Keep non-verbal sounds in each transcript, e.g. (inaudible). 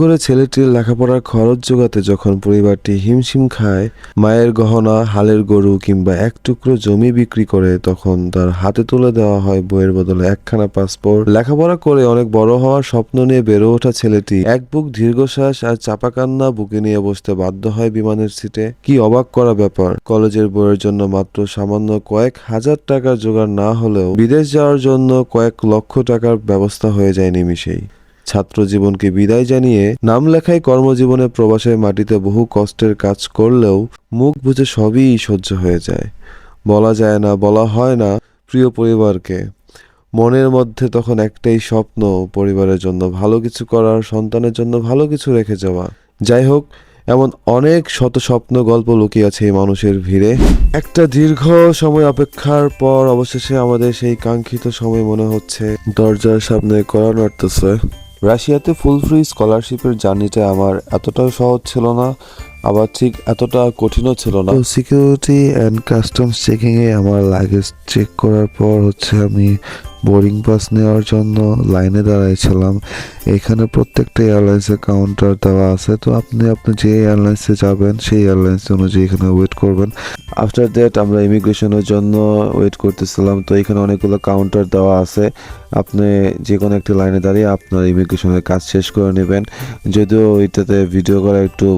করে ছেলেটির লেখাপড়ার খরচ জোগাতে যখন পরিবারটি হিমশিম খায়, মায়ের গহনা, হালের গরু কিংবা এক টুকরো জমি বিক্রি করে, তখন তার হাতে তুলে দেওয়া হয় বইয়ের বদলে একখানা পাসপোর্ট। লেখাপড়া করে অনেক বড় হওয়ার স্বপ্ন নিয়ে বেড়ে ওঠা ছেলেটি এক বুক দীর্ঘশ্বাস আর চাপা কান্না বুকে নিয়ে বসতে বাধ্য হয় বিমানের সিটে। কি অবাক করা ব্যাপার, কলেজের বইয়ের জন্য মাত্র সামান্য কয়েক হাজার টাকার জোগাড় না হলেও বিদেশ যাওয়ার জন্য কয়েক লক্ষ টাকার ব্যবস্থা হয়ে যায় নিমিষেই। ছাত্র জীবনকে বিদায় জানিয়ে নাম লেখায় কর্মজীবনে প্রবাসের মাটিতে বহু কষ্টের কাজ করলেও মুখ বুঝে সবই সহ্য হয়ে যায়। বলা যায় না, বলা হয় না, প্রিয় পরিবারকে। মনের মধ্যে তখন একটাই স্বপ্ন, পরিবারের জন্য ভালো কিছু করার, সন্তানের জন্য ভালো কিছু রেখে যাওয়া। যাই হোক, এমন অনেক শত স্বপ্ন গল্প লুকিয়ে আছে এই মানুষের ভিড়ে। একটা দীর্ঘ সময় অপেক্ষার পর অবশেষে আমাদের সেই কাঙ্ক্ষিত সময় মনে হচ্ছে। দরজার সামনে করা নাড়তেছে রাশিয়াতে ফুল ফ্রি স্কলারশিপের জার্নিটা আমার এতটাও সহজ ছিল না, আবার ঠিক এতটা কঠিনও ছিল না। সিকিউরিটি অ্যান্ড কাস্টমস চেকিংয়ে আমার লাগেজ চেক করার পর হচ্ছে আমি বোর্ডিং পাস নেওয়ার জন্য লাইনে দাঁড়াইছিলাম। এখানে প্রত্যেকটা এয়ারলাইন্সের কাউন্টার দেওয়া আছে। তো আপনি আপনি যে এয়ারলাইন্সে যাবেন, সেই এয়ারলাইন্স অনুযায়ী এখানে ওয়েট করবেন। আফটার দ্যাট আমরা ইমিগ্রেশনের জন্য ওয়েট করতেছিলাম। তো এখানে অনেকগুলো কাউন্টার দেওয়া আছে। আপনি যে কোনো একটি লাইনে দাঁড়িয়ে আপনার ইমিগ্রেশনের কাজ শেষ করে নেবেন। যদিও এটাতে ভিডিও করা একটু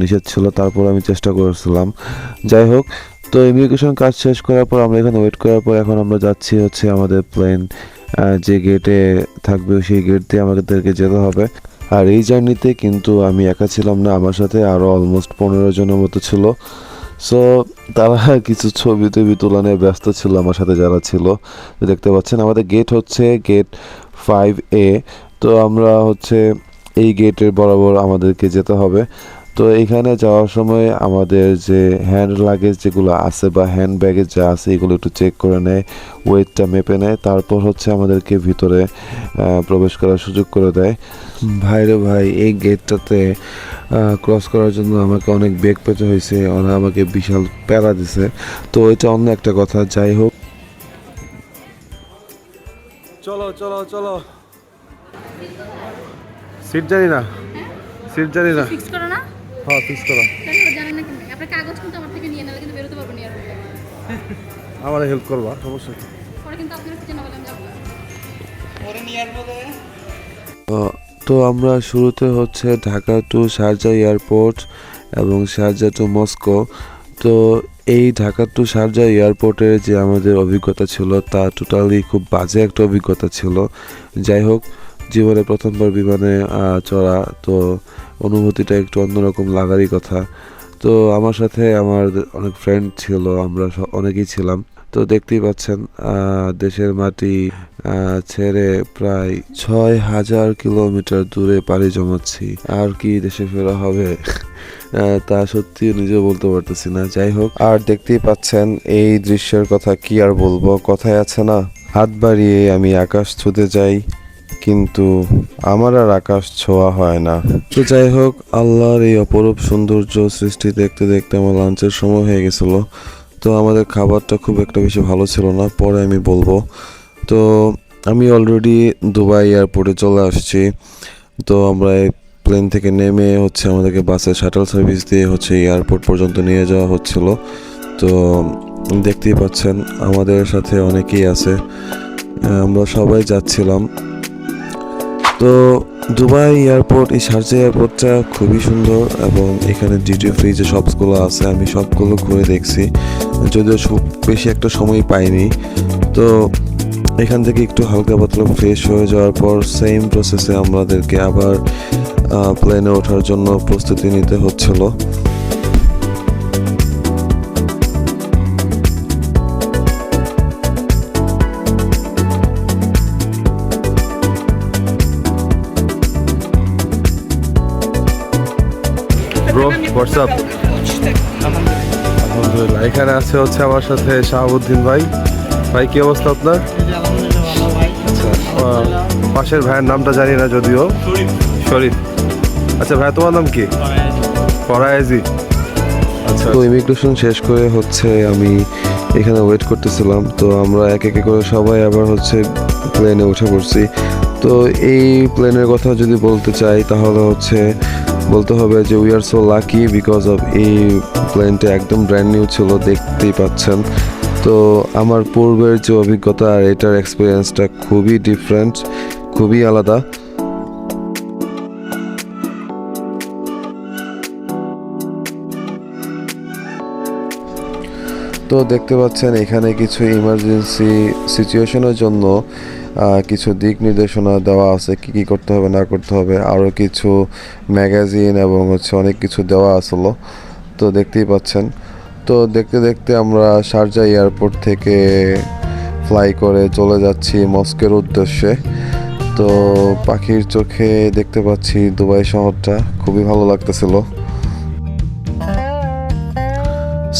নিষেধ ছিল, তারপর আমি চেষ্টা করেছিলাম। যাই হোক তো ইমিগ্রেশন কাজ শেষ করার পর আমরা এখানে ওয়েট করার পর এখন আমরা যাচ্ছি হচ্ছে আমাদের প্লেন যে গেটে থাকবে সেই গেট দিয়ে আমাদেরকে যেতে হবে। আর এই জার্নিতে কিন্তু আমি একা ছিলাম না, আমার সাথে আরও অলমোস্ট পনেরো জনের মতো ছিল। সো তারা কিছু ছবি টবি তোলা নিয়ে ব্যস্ত ছিল আমার সাথে যারা ছিল। দেখতে পাচ্ছেন আমাদের গেট হচ্ছে গেট ফাইভ এ তো আমরা হচ্ছে এই গেটের বরাবর আমাদেরকে যেতে হবে। তো এখানে যাওয়ার সময় আমাদের যে হ্যান্ড লাগেজ যেগুলো আছে বা হ্যান্ড ব্যাগেজ যা আছে এগুলো একটু চেক করে নেয় ওয়েটটা মেপে নেয় তারপর হচ্ছে আমাদেরকে ভিতরে প্রবেশ করার সুযোগ করে দেয়। ভাইরে ভাই এই গেটটাতে ক্রস করার জন্য আমাকে অনেক বেগ পেতে হয়েছে ওরা আমাকে বিশাল প্যারা দিছে। তো এটা অন্য একটা কথা যাই হোক। চলো চলো চলো। সিট জানি না। সিট জানি না। ফিক্স করো না। হ্যাঁ ফিক্স করো। জানেন না কিন্তু আপনার কাগজ কিন্তু আমার থেকে নিয়ে নেবে কিন্তু বেরোতে পারব না আর আমার হেল্প করবা কি? পরে কিন্তু আপনার কিছু না বলে আমি যাব না। তো- তো আমরা শুরুতে হচ্ছে ঢাকা টু শারজা এয়ারপোর্ট এবং শারজা টু মস্কো। তো এই ঢাকা টু শারজা এয়ারপোর্টের যে আমাদের অভিজ্ঞতা ছিল তা টোটালি খুব বাজে একটা অভিজ্ঞতা ছিল। যাই হোক জীবনে প্রথমবার বিমানে আহ, চড়া তো অনুভূতিটা একটু অন্যরকম লাগারই কথা। তো আমার সাথে আমার অনেক ফ্রেন্ড ছিল, আমরা অনেকেই ছিলাম। তো দেখতেই পাচ্ছেন দেশের মাটি ছেড়ে প্রায় ছয় হাজার কিলোমিটার দূরে পাড়ি জমাচ্ছি। আর কি দেশে ফেরা হবে (laughs) তা সত্যি নিজে বলতে পারতেছি না। যাই হোক, আর দেখতেই পাচ্ছেন, এই দৃশ্যের কথা কি আর বলব? কথায় আছে না, হাত বাড়িয়ে আমি আকাশ ছুতে যাই। কিন্তু আমার আর আকাশ ছোঁয়া হয় না। তো যাই হোক, আল্লাহর এই অপরূপ সৌন্দর্য সৃষ্টি দেখতে দেখতে আমার লাঞ্চের সময় হয়ে গেছিল। তো আমাদের খাবারটা খুব একটা বেশি ভালো ছিল না, পরে আমি বলব। তো আমি অলরেডি দুবাই এয়ারপোর্টে চলে আসছি। তো আমরা এই প্লেন থেকে নেমে হচ্ছে আমাদেরকে বাসে শাটল সার্ভিস দিয়ে হচ্ছে এয়ারপোর্ট পর্যন্ত নিয়ে যাওয়া হচ্ছিল। তো দেখতেই পাচ্ছেন, আমাদের সাথে অনেকেই আছে। আমরা সবাই যাচ্ছিলাম। তো দুবাই এয়ারপোর্ট, এই শারজা এয়ারপোর্টটা খুবই সুন্দর এবং এখানে ডিউটি ফ্রি যে শপসগুলো আছে, আমি সবগুলো ঘুরে দেখছি। যদিও খুব বেশি একটা সময় পাইনি। তো এখান থেকে একটু হালকা পাতলা ফ্রেশ হয়ে যাওয়ার পর সেম প্রসেসে আমাদেরকে আবার প্লেনে ওঠার জন্য প্রস্তুতি নিতে হচ্ছিল। হোয়াটসঅ্যাপ আলহামদুলিল্লাহ এখানে আছে হচ্ছে আমার সাথে শাহাবুদ্দিন ভাই। ভাই কি অবস্থা আপনার? আচ্ছা পাশের ভাইয়ের নামটা জানি না যদিও। শরীফ। আচ্ছা ভাই তোমার নাম কি? ফরায়েজি। আচ্ছা তো ইমিগ্রেশন শেষ করে হচ্ছে আমি এখানে ওয়েট করতেছিলাম। তো আমরা এক একে করে সবাই আবার হচ্ছে প্লেনে উঠে পড়ছি। তো এই প্লেনের কথা যদি বলতে চাই তাহলে হচ্ছে বলতে হবে যে we are so lucky because of এই প্লেনটা একদম ব্র্যান্ড নিউ ছিল, দেখতেই পাচ্ছেন। তো আমার পূর্বের যে অভিজ্ঞতা আর এটার এক্সপিরিয়েন্সটা খুবই ডিফারেন্ট খুবই আলাদা। তো দেখতে পাচ্ছেন এখানে কিছু ইমার্জেন্সি সিচুয়েশনের জন্য কিছু দিক নির্দেশনা দেওয়া আছে, কি কি করতে হবে, না করতে হবে আরও কিছু ম্যাগাজিন এবং হচ্ছে অনেক কিছু দেওয়া আসলো, তো দেখতেই পাচ্ছেন। তো দেখতে দেখতে আমরা শারজা এয়ারপোর্ট থেকে ফ্লাই করে চলে যাচ্ছি মস্কের উদ্দেশ্যে। তো পাখির চোখে দেখতে পাচ্ছি দুবাই শহরটা, খুবই ভালো লাগতেছিল।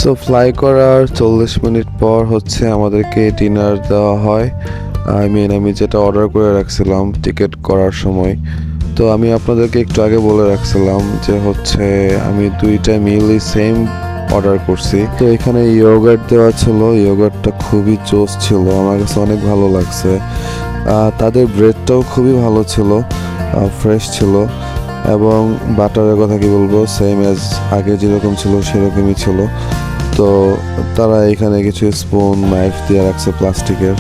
সো ফ্লাই করার চল্লিশ মিনিট পর হচ্ছে আমাদেরকে ডিনার দেওয়া হয়। আই মিন আমি যেটা অর্ডার করে রাখছিলাম টিকিট করার সময়। তো আমি আপনাদেরকে একটু আগে বলে রাখছিলাম যে হচ্ছে আমি দুইটা মিলই সেম অর্ডার করছি। তো এখানে ইয়োগার্ট দেওয়া ছিল ইয়োগার্টটা খুবই জোস ছিল, আমার কাছে অনেক ভালো লাগছে। তাদের ব্রেডটাও খুবই ভালো ছিল ফ্রেশ ছিল। এবং বাটারের কথা কি বলব? সেম অ্যাজ আগে যেরকম ছিল, সেরকমই ছিল। তো তারা এখানে কিছু স্পুন নাইফ দিয়ে রাখছে প্লাস্টিকের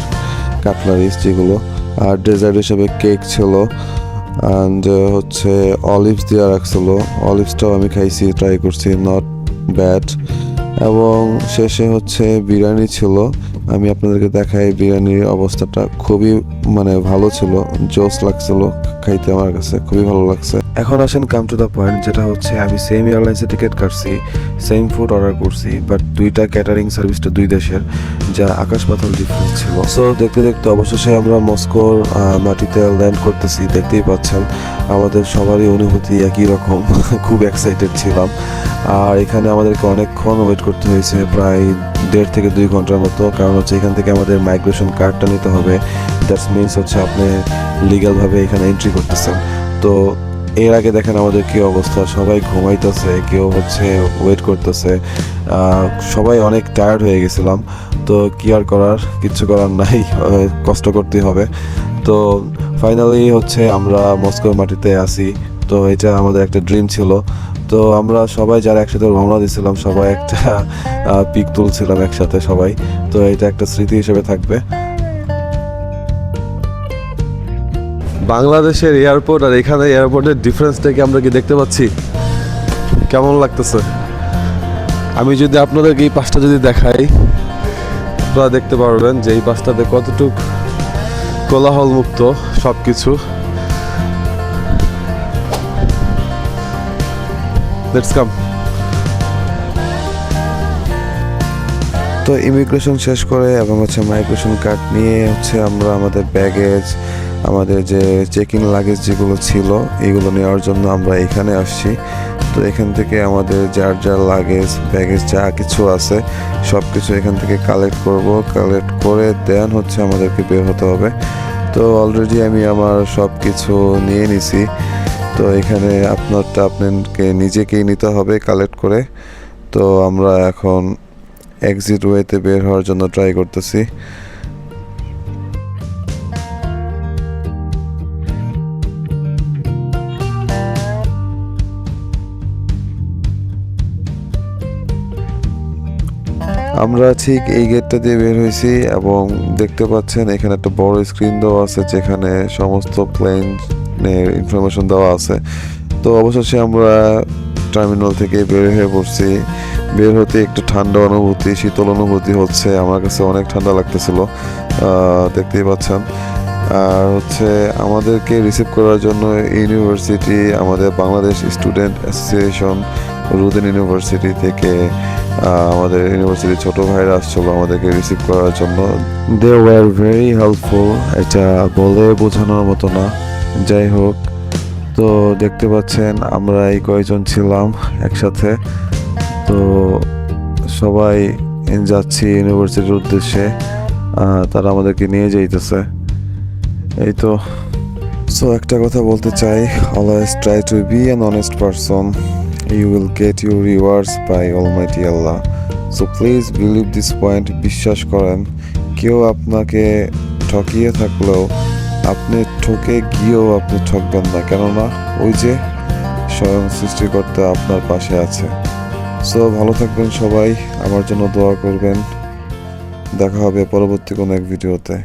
কাটলারিস যেগুলো। আর ডেজার্ট হিসেবে কেক ছিল। অ্যান্ড হচ্ছে অলিভস দিয়ে রাখছিল। অলিভসটাও আমি খাইছি ট্রাই করছি নট ব্যাড এবং শেষে হচ্ছে বিরিয়ানি ছিল। আমি আপনাদেরকে দেখাই বিরিয়ানির অবস্থাটা। খুবই মানে ভালো ছিল। জোস লাগছিল খাইতে আমার কাছে। খুবই ভালো লাগছে। এখন আসেন কাম টু দ্য পয়েন্ট যেটা হচ্ছে আমি সেম এয়ারলাইন্সে টিকিট কাটছি সেম ফুড অর্ডার করছি বাট দুইটা ক্যাটারিং সার্ভিসটা দুই দেশের, যা আকাশ পাতাল ডিফারেন্স ছিল। সো দেখতে দেখতে অবশেষে আমরা মস্কোর মাটিতে ল্যান্ড করতেছি, দেখতেই পাচ্ছেন, আমাদের সবারই অনুভূতি একই রকম। (laughs) খুব এক্সাইটেড ছিলাম। আর এখানে আমাদেরকে অনেকক্ষণ ওয়েট করতে হয়েছে, প্রায় দেড় থেকে দুই ঘণ্টার মতো, কারণ হচ্ছে এখান থেকে আমাদের মাইগ্রেশন কার্ডটা নিতে হবে। দ্যাটস মিনস হচ্ছে আপনি লিগ্যালভাবে এখানে এন্ট্রি করতেছেন। তো এর আগে দেখেন আমাদের কি অবস্থা, সবাই ঘুমাইতেছে, কেউ হচ্ছে ওয়েট করতেছে। সবাই অনেক টায়ার্ড হয়ে গেছিলাম। তো কি আর করার, কিচ্ছু করার নাই, (laughs) কষ্ট করতে হবে। তো ফাইনালি হচ্ছে আমরা মস্কোর মাটিতে আসি তো এটা আমাদের একটা ড্রিম ছিল। তো আমরা সবাই যারা একসাথে রওনা দিয়েছিলাম, সবাই একটা পিক তুলছিলাম একসাথে সবাই। তো এটা একটা স্মৃতি হিসেবে থাকবে। বাংলাদেশের এয়ারপোর্ট আর এখানে এয়ারপোর্টের ডিফারেন্সটা কি আমরা কি দেখতে পাচ্ছি? কেমন লাগতেছে? আমি যদি আপনাদেরকে এই পাশটা যদি দেখাই, আপনারা দেখতে পারবেন যে এই পাশটাতে কতটুক কোলাহল মুক্ত সব কিছু লেটস কাম তো ইমিগ্রেশন শেষ করে এবং হচ্ছে মাইগ্রেশন কার্ড নিয়ে হচ্ছে আমরা আমাদের ব্যাগেজ আমাদের যে চেকিং লাগেজ যেগুলো ছিল, এগুলো নেওয়ার জন্য আমরা এখানে আসছি। তো এখান থেকে আমাদের যার যার লাগেজ ব্যাগেজ যা কিছু আছে সব কিছু এখান থেকে কালেক্ট করব। কালেক্ট করে দেন হচ্ছে আমাদেরকে বের হতে হবে। তো অলরেডি আমি আমার সব কিছু নিয়ে নিছি। তো এখানে আপনারটা আপনাকে নিজেকেই নিতে হবে কালেক্ট করে। তো আমরা এখন এক্সিট ওয়েতে বের হওয়ার জন্য ট্রাই করতেছি। আমরা ঠিক এই গেটটা দিয়ে বের হয়েছি এবং দেখতে পাচ্ছেন এখানে একটা বড় স্ক্রিন দেওয়া আছে যেখানে সমস্ত প্লেনের ইনফরমেশন দেওয়া আছে। তো অবশেষে আমরা টার্মিনাল থেকে বের হয়ে পড়ছি। বের হতে একটু ঠান্ডা অনুভূতি, শীতল অনুভূতি হচ্ছে। আমার কাছে অনেক ঠান্ডা লাগতেছিল দেখতেই পাচ্ছেন। আর হচ্ছে আমাদেরকে রিসিভ করার জন্য ইউনিভার্সিটি আমাদের বাংলাদেশ স্টুডেন্ট অ্যাসোসিয়েশন রুদেন ইউনিভার্সিটি থেকে আমাদের ইউনিভার্সিটির ছোট ভাইরা আসছিল আমাদেরকে রিসিভ করার জন্য। দে ওয়ার ভেরি হেল্পফুল এটা বলে বোঝানোর মতো না। যাই হোক, তো দেখতে পাচ্ছেন আমরা এই কয়েকজন ছিলাম একসাথে। তো সবাই যাচ্ছি ইউনিভার্সিটির উদ্দেশ্যে তারা আমাদেরকে নিয়ে যাইতেছে। এই তো। সো একটা কথা বলতে চাই always try to be an honest person you will get your rewards by all almighty Allah so please believe this point বিশ্বাস করেন। কেউ আপনাকে ঠকিয়ে থাকলেও, আপনি ঠকে গিয়েও আপনি ঠকবেন না, কেননা ওই যে স্বয়ং সৃষ্টিকর্তা আপনার পাশে আছে। সো ভালো থাকবেন সবাই, আমার জন্য দোয়া করবেন। দেখা হবে পরবর্তী কোনো এক ভিডিওতে।